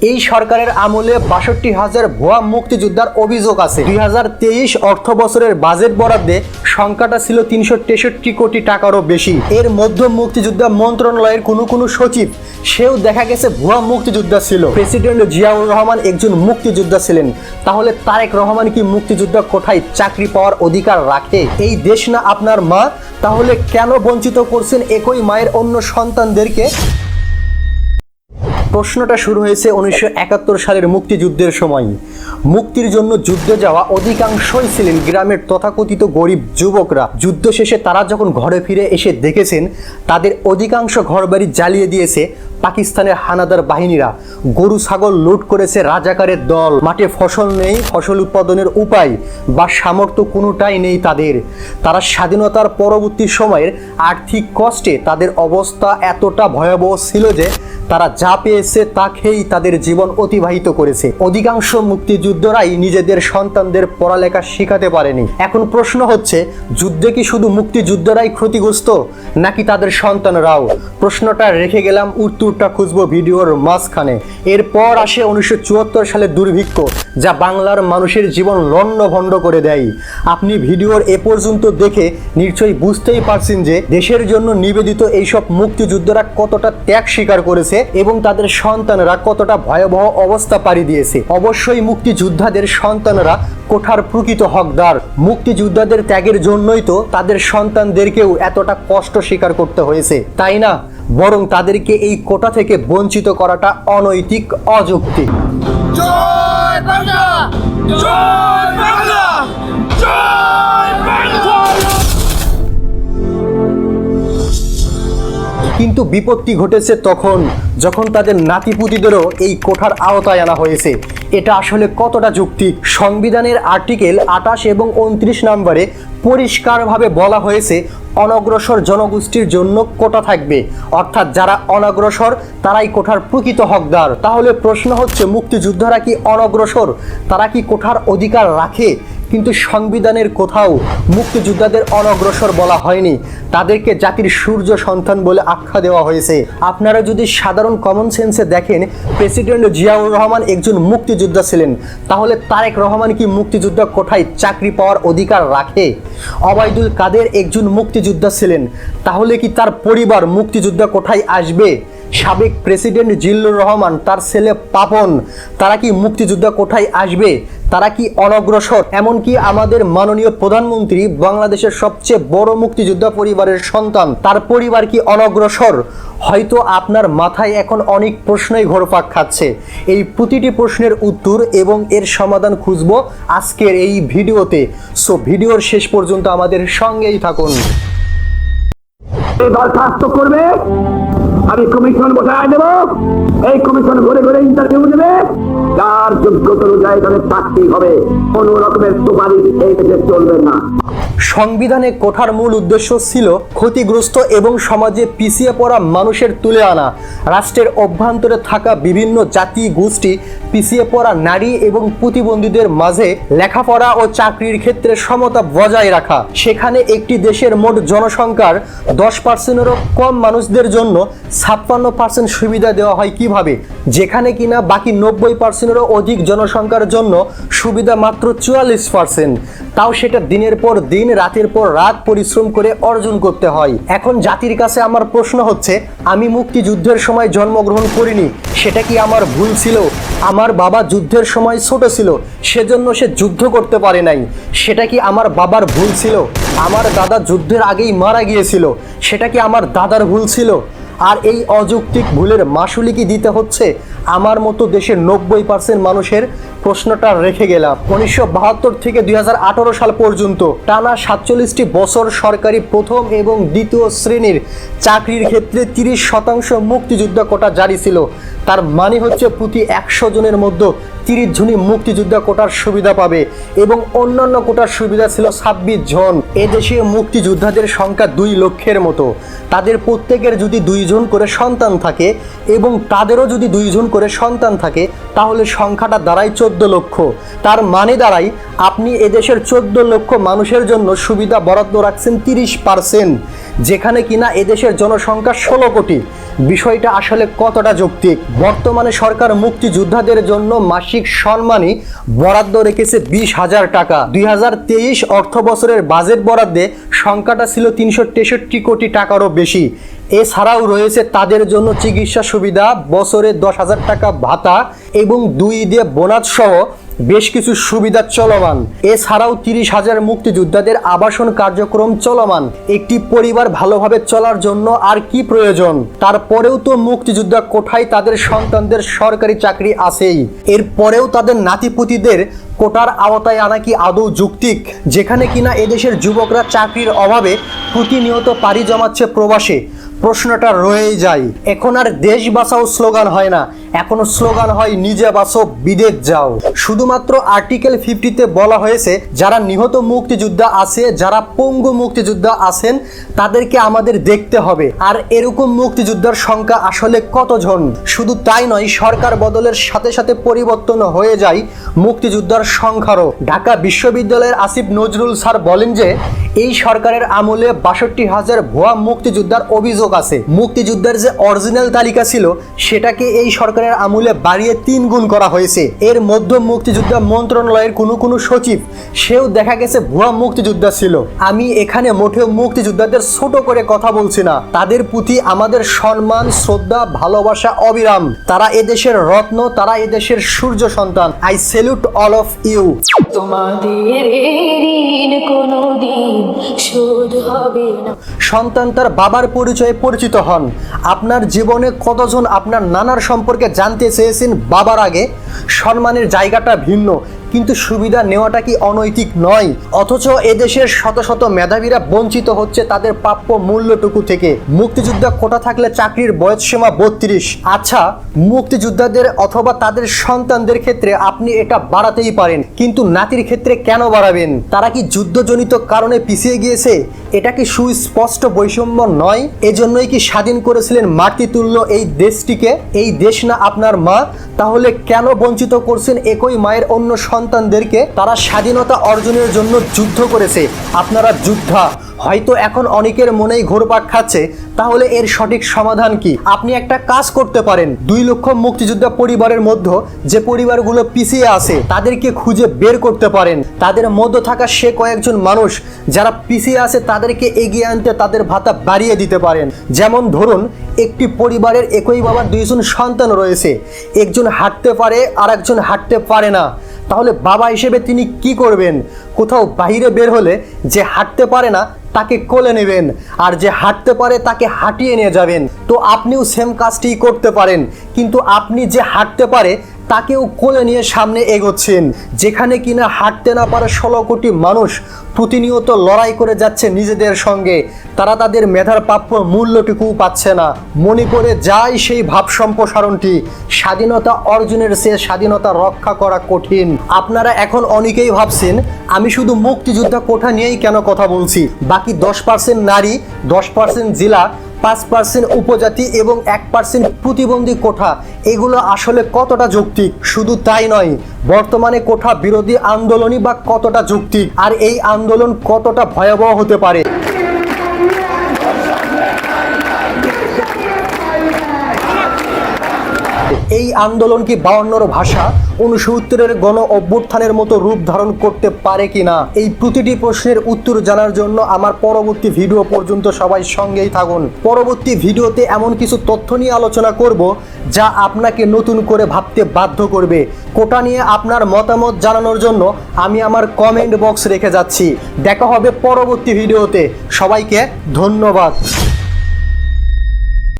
এই সরকারের আমলে বাষট্টি হাজার ভুয়া মুক্তিযোদ্ধার অভিযোগ আছে। দুই হাজার তেইশ অর্থ বছরের বাজেট বরাদ্দে সংখ্যাটা ছিল তিনশো তেষট্টি কোটি টাকারও বেশি। এর মধ্য মুক্তিযোদ্ধা মন্ত্রণালয়ের কোনো কোনো সচিব, সেও দেখা গেছে ভুয়া মুক্তিযোদ্ধা ছিল। প্রেসিডেন্ট জিয়াউর রহমান একজন মুক্তিযোদ্ধা ছিলেন। তাহলে তারেক রহমান কি মুক্তিযোদ্ধা কোঠায় চাকরি পাওয়ার অধিকার রাখে? এই দেশ না আপনার মা? তাহলে কেন বঞ্চিত করছেন একই মায়ের অন্য সন্তানদেরকে? প্রশ্নটা শুরু হয়েছে উনিশশো একাত্তর সালের মুক্তিযুদ্ধের সময়। মুক্তির জন্য যুদ্ধে যাওয়া অধিকাংশই ছিলেন গ্রামের তথাকথিত গরিব যুবকরা। যুদ্ধ শেষে তারা যখন ঘরে ফিরে এসে দেখেছেন, তাদের অধিকাংশ ঘরবাড়ি জ্বালিয়ে দিয়েছে পাকিস্তানের হানাদার বাহিনীরা। গরু, ছাগল লুট করেছে রাজাকারের দল। মাঠে ফসল নেই, ফসল উৎপাদনের উপায় বা সামর্থ্য কোনোটাই নেই তাদের। তারা স্বাধীনতার পরবর্তী সময়ের আর্থিক কষ্টে তাদের অবস্থা এতটা ভয়াবহ ছিল যে তারা যা পেয়েছে তা খেয়েই তাদের জীবন অতিবাহিত করেছে। অধিকাংশ মুক্তিযুদ্ধরাই নিজেদের সন্তানদের পড়ালেখা শেখাতে পারেনি। এখন প্রশ্ন হচ্ছে, যুদ্ধে কি শুধু মুক্তিযুদ্ধরাই ক্ষতিগ্রস্ত নাকি তাদের সন্তানরাও? প্রশ্নটা রেখে গেলাম উত্তরটা খুঁজবো ভিডিওর মাঝখানে। এরপর আসে উনিশশো সালের দুর্ভিক্ষ, যা বাংলার মানুষের জীবন লণ্ডভণ্ড করে দেয়। আপনি ভিডিওর এ পর্যন্ত দেখে নিশ্চয়ই বুঝতেই পারছেন যে দেশের জন্য নিবেদিত এইসব মুক্তিযুদ্ধরা কতটা ত্যাগ স্বীকার করেছে এবং তাদের সন্তানরা কতটা ভয়াবহ অবস্থা পাড়ি দিয়েছে। অবশ্যই মুক্তিযোদ্ধাদের সন্তানরা কোঠার প্রকৃত হকদার। মুক্তিযোদ্ধাদের ত্যাগের জন্যই তো তাদের সন্তানদেরকেও এতটা কষ্ট স্বীকার করতে হয়েছে। তাই না? বরং তাদেরকে এই কোটা থেকে বঞ্চিত করাটা অনৈতিক, অযৌক্তিক। কিন্তু বিপত্তি ঘটেছে তখন, যখন তাদের নাতিপুতিদেরও এই কোঠার আওতায় আনা হয়েছে। এটা আসলে কতটা যুক্তি? সংবিধানের আর্টিকেল আটাশ এবং উনত্রিশ নম্বরে পরিষ্কারভাবে বলা হয়েছে, অনগ্রসর জনগোষ্ঠীর জন্য কোটা থাকবে। অর্থাৎ যারা অনগ্রসর, তারাই কোঠার প্রকৃত হকদার। তাহলে প্রশ্ন হচ্ছে, মুক্তিযোদ্ধারা কি অনগ্রসর? তারা কি কোঠার অধিকার রাখে? কিন্তু সংবিধানের কোথাও মুক্তিযোদ্ধাদের অনগ্রসর বলা হয়নি। তাদেরকে জাতির সূর্য সন্তান বলে আখ্যা দেওয়া হয়েছে। আপনারা যদি সাধারণ কমন সেন্সে দেখেন প্রেসিডেন্ট জিয়াউর রহমান একজন মুক্তিযোদ্ধা ছিলেন। তাহলে তারেক রহমান কি মুক্তিযোদ্ধা কোঠায় চাকরি পাওয়ার অধিকার রাখে? অবায়দুল কাদের একজন মুক্তিযোদ্ধা ছিলেন। তাহলে কি তার পরিবার মুক্তিযোদ্ধা কোঠায় আসবে? সাবেক প্রেসিডেন্ট জিল্লুর রহমান, তার ছেলে পাপন, তারা কি মুক্তিযোদ্ধা কোঠায় আসবে? তারা কি অনগ্রসর? এমনকি আমাদের মাননীয় প্রধানমন্ত্রী বাংলাদেশের সবচেয়ে বড় মুক্তিযোদ্ধা পরিবারের সন্তান, তার পরিবার কি অনগ্রসর? হয়তো আপনার মাথায় এখন অনেক প্রশ্নই ঘোরপাক খাচ্ছে। এই প্রতিটি প্রশ্নের উত্তর এবং এর সমাধান খুঁজব আজকের এই ভিডিওতে। সো, ভিডিওর শেষ পর্যন্ত আমাদের সঙ্গেই থাকুন। দরখাস্ত করবে। আমি কমিশন বসায় দেব। এই কমিশন ঘুরে ঘুরে ইন্টারভিউ নেবে। যার যোগ্যতা অনুযায়ী তাদের চাকরি হবে। কোন রকমের সুপারিশ এই দেশে চলবে না। সংবিধানে কোঠার মূল উদ্দেশ্য ছিল ক্ষতিগ্রস্ত এবং সমাজে পিছিয়ে পড়া মানুষের তুলে আনা। রাষ্ট্রের অভ্যন্তরে থাকা বিভিন্ন জাতি গোষ্ঠী, পিছিয়ে পড়া নারী এবং প্রতিবন্ধীদের মাঝে লেখাপড়া ও চাকরির ক্ষেত্রে সমতা বজায় রাখা। সেখানে একটি দেশের মোট জনসংখ্যার দশ পার্সেন্টেরও কম মানুষদের জন্য ছাপ্পান্ন পার্সেন্ট সুবিধা দেওয়া হয় কীভাবে? যেখানে কিনা বাকি নব্বই পার্সেন্টেরও অধিক জনসংখ্যার জন্য সুবিধা মাত্র চুয়াল্লিশ পার্সেন্ট তাও সেটা দিনের পর দিন, রাতের পর রাত পরিশ্রম করে অর্জন করতে হয়। এখন জাতির কাছে আমার প্রশ্ন হচ্ছে, আমি মুক্তিযুদ্ধের সময় জন্মগ্রহণ করিনি, সেটা কি আমার ভুল ছিল? আমার বাবা যুদ্ধের সময় ছোট ছিল, সেজন্য সে যুদ্ধ করতে পারে নাই। সেটা কি আমার বাবার ভুল ছিল? আমার দাদা যুদ্ধের আগেই মারা গিয়েছিল, সেটা কি আমার দাদার ভুল ছিল? আর এই অযৌক্তিক ভুলের মাসুলি কি দিতে হচ্ছে আমার মতো দেশের নব্বই পার্সেন্ট মানুষের প্রশ্নটা রেখে গেলাম। উনিশশো বাহাত্তর থেকে দুই হাজার আঠেরো সাল পর্যন্ত টানা সাতচল্লিশটি বছর সরকারি প্রথম এবং দ্বিতীয় শ্রেণির চাকরির ক্ষেত্রে তিরিশ শতাংশ মুক্তিযোদ্ধা কোটা জারি ছিল। তার মানে হচ্ছে প্রতি একশো জনের মধ্যে তিরিশ জনই মুক্তিযোদ্ধা কোটার সুবিধা পাবে এবং অন্যান্য কোটার সুবিধা ছিল ছাব্বিশ জন। এদেশে মুক্তিযোদ্ধাদের সংখ্যা দুই লক্ষের মতো। তাদের প্রত্যেকের যদি দুইজন করে সন্তান থাকে এবং তাদেরও যদি দুইজন করে সন্তান থাকে, তাহলে সংখ্যাটা দাঁড়ায় চোদ্দ লক্ষ। তার মানে দাঁড়ায় আপনি এদেশের চোদ্দ লক্ষ মানুষের জন্য সুবিধা বরাদ্দ রাখছেন তিরিশ পার্সেন্ট, যেখানে কিনা এদেশের জনসংখ্যা ষোলো কোটি। বিষয়টা আসলে কতটা যৌক্তিক? বর্তমানে সরকার মুক্তিযোদ্ধাদের জন্য মাসিক সম্মানী বরাদ্দ রেখেছে বিশ হাজার টাকা। দুই হাজার তেইশ অর্থ বছরের বাজেট বরাদ্দে সংখ্যাটা ছিল তিনশো তেষট্টি কোটি টাকারও বেশি। এছাড়াও রয়েছে তাদের জন্য চিকিৎসা সুবিধা, বছরে দশ হাজার টাকা ভাতা এবং দুই দিয়ে বোনাস সহ বেশ কিছু সুবিধা চলমান। এছাড়াও তিরিশ হাজার মুক্তিযোদ্ধাদের আবাসন কার্যক্রম চলমান। একটি পরিবার ভালোভাবে চলার জন্য আর কি প্রয়োজন? তারপরেও তো মুক্তিযোদ্ধা কোঠায় তাদের সন্তানদের সরকারি চাকরি আছেই। এরপরেও তাদের নাতিপুতিদের কোটার আওতায় আনা কি আদৌ যুক্তিক? যেখানে কিনা এদেশের যুবকরা চাকরির অভাবে প্রতিনিয়ত পাড়ি জমাচ্ছে প্রবাসে। প্রশ্নটা রয়েই যায়, এখন আর দেশ বাঁচাও স্লোগান হয় না, এখন স্লোগান হয় নিজে বাঁচো, বিদেশ যাও। শুধুমাত্র আর্টিকেল ফিফটিতে বলা হয়েছে, যারা নিহত মুক্তিযোদ্ধা আছে, যারা পঙ্গু মুক্তিযোদ্ধা আছেন, তাদেরকে আমাদের দেখতে হবে। আর এরকম মুক্তিযোদ্ধার সংখ্যা আসলে কতজন? শুধু তাই নয়, সরকার বদলের সাথে সাথে পরিবর্তন হয়ে যায় মুক্তিযোদ্ধার সংখ্যারও। ঢাকা বিশ্ববিদ্যালয়ের আসিফ নজরুল স্যার বলেন যে, এই সরকারের আমলে বাষট্টি হাজার ভুয়া মুক্তিযোদ্ধার অভিযোগ আছে। মুক্তিযোদ্ধার যে অরিজিনাল তালিকা ছিল, সেটাকে এই সরকারের আমলে বাড়িয়ে তিন গুণ করা হয়েছে। এর মধ্যে মুক্তিযোদ্ধা মন্ত্রণালয়ের কোনো কোনো সচিব, সেও দেখা গেছে ভুয়া মুক্তিযোদ্ধা ছিল। আমি এখানে মোটেও মুক্তিযোদ্ধাদের ছোট করে কথা বলছি না। তাদের প্রতি আমাদের সম্মান, শ্রদ্ধা, ভালোবাসা অবিরাম। তারা এদেশের রত্ন, তারা এদেশের সূর্য সন্তান। I salute all of you তোমাদের ঋণ কোনোদিন সন্তান তার বাবার পরিচয়ে পরিচিত হন। আপনার জীবনে কতজন আপনার নানার সম্পর্কে জানতে চেয়েছেন বাবার আগে? সম্মানের জায়গাটা ভিন্ন। কিন্তু সুবিধা নেওয়াটা কি অনৈতিক নয়? অথচ এদেশের শত শত মেধাবীরা বঞ্চিত হচ্ছে তাদের প্রাপ্য মূল্যটুকু থেকে। মুক্তিযোদ্ধা কোটা থাকলে চাকরির বয়সসীমা বত্রিশ। আচ্ছা মুক্তিযোদ্ধাদের অথবা তাদের সন্তানদের ক্ষেত্রে আপনি এটা বাড়াতেই পারেন, কিন্তু নাতির ক্ষেত্রে কেন বাড়াবেন? তারা কি যুদ্ধজনিত কারণে পিছিয়ে গিয়েছে? এটা কি সুস্পষ্ট বৈষম্য নয়? এজন্যই কি স্বাধীন করেছিলেন মাতৃতুল্য এই দেশটিকে? এই দেশ না আপনার মা? তাহলে কেন বঞ্চিত করছেন একই মায়ের অন্য সন্তানদেরকে তারা স্বাধীনতা অর্জনের জন্য যুদ্ধ করেছে। আপনারা যুদ্ধা। হয়তো এখন অনেকের মনেই ঘোরপাক খাচ্ছে। তাহলে এর সঠিক সমাধান কি? আপনি একটা কাজ করতে পারেন। দুই লক্ষ মুক্তিযোদ্ধা পরিবারের মধ্যে যে পরিবারগুলো পিছিয়ে আছে, তাদেরকে খুঁজে বের করতে পারেন। তাদের মধ্যে থাকা সে কয়েকজন মানুষ যারা পিছিয়ে আছে, তাদেরকে এগিয়ে আনতে তাদের ভাতা বাড়িয়ে দিতে পারেন। যেমন ধরুন, একটি পরিবারের একই বাবার দুইজন সন্তান রয়েছে। একজন হাঁটতে পারে আর একজন হাঁটতে পারে না। তাহলে বাবা হিসেবে তিনি কি করবেন? কোথাও বাইরে বের হলে যে হাঁটতে পারে না, তাকে কোলে নেবেন। আর যে হাঁটতে পারে, তাকে হাঁটিয়ে নিয়ে যাবেন। তো আপনিও সেম কাজটি করতে পারেন। কিন্তু আপনি যে হাঁটতে পারে তাকেও কোলে নিয়ে সামনে এগোচ্ছেন। যেখানে কিনা হাঁটতে না পারে ষোলো কোটি মানুষ প্রতিনিয়ত লড়াই করে যাচ্ছে নিজেদের সঙ্গে। তারা তাদের মেধার প্রাপ্য মূল্যটুকু পাচ্ছে না। মণিপুরে যায় সেই ভাব সম্প্রসারণটি স্বাধীনতা অর্জনের চেয়ে স্বাধীনতা রক্ষা করা কঠিন। আপনারা এখন অনেকেই ভাবছেন, আমি শুধু মুক্তিযোদ্ধা কোঠা নিয়েই কেন কথা বলছি? বাকি দশ পার্সেন্ট নারী, দশ পার্সেন্ট জেলা পাঁচ পার্সেন্ট উপজাতি এবং এক পার্সেন্ট প্রতিবন্ধী কোঠা। এগুলো আসলে কতটা যৌক্তিক? শুধু তাই নয়, বর্তমানে কোঠা বিরোধী আন্দোলনই বা কতটা যৌক্তিক? আর এই আন্দোলন কতটা ভয়াবহ হতে পারে? এই আন্দোলন কি বাউন্নর ভাষা? উনসত্তরের গণ অভ্যুত্থানের মতো রূপ ধারণ করতে পারে কিনা এই প্রতিটি প্রশ্নের উত্তর জানার জন্য আমার পরবর্তী ভিডিও পর্যন্ত সবাই সঙ্গেই থাকুন। পরবর্তী ভিডিওতে এমন কিছু তথ্য নিয়ে আলোচনা করব যা আপনাকে নতুন করে ভাবতে বাধ্য করবে। কোটা নিয়ে আপনার মতামত জানানোর জন্য আমি আমার কমেন্ট বক্স রেখে যাচ্ছি। দেখা হবে পরবর্তী ভিডিওতে। সবাইকে ধন্যবাদ।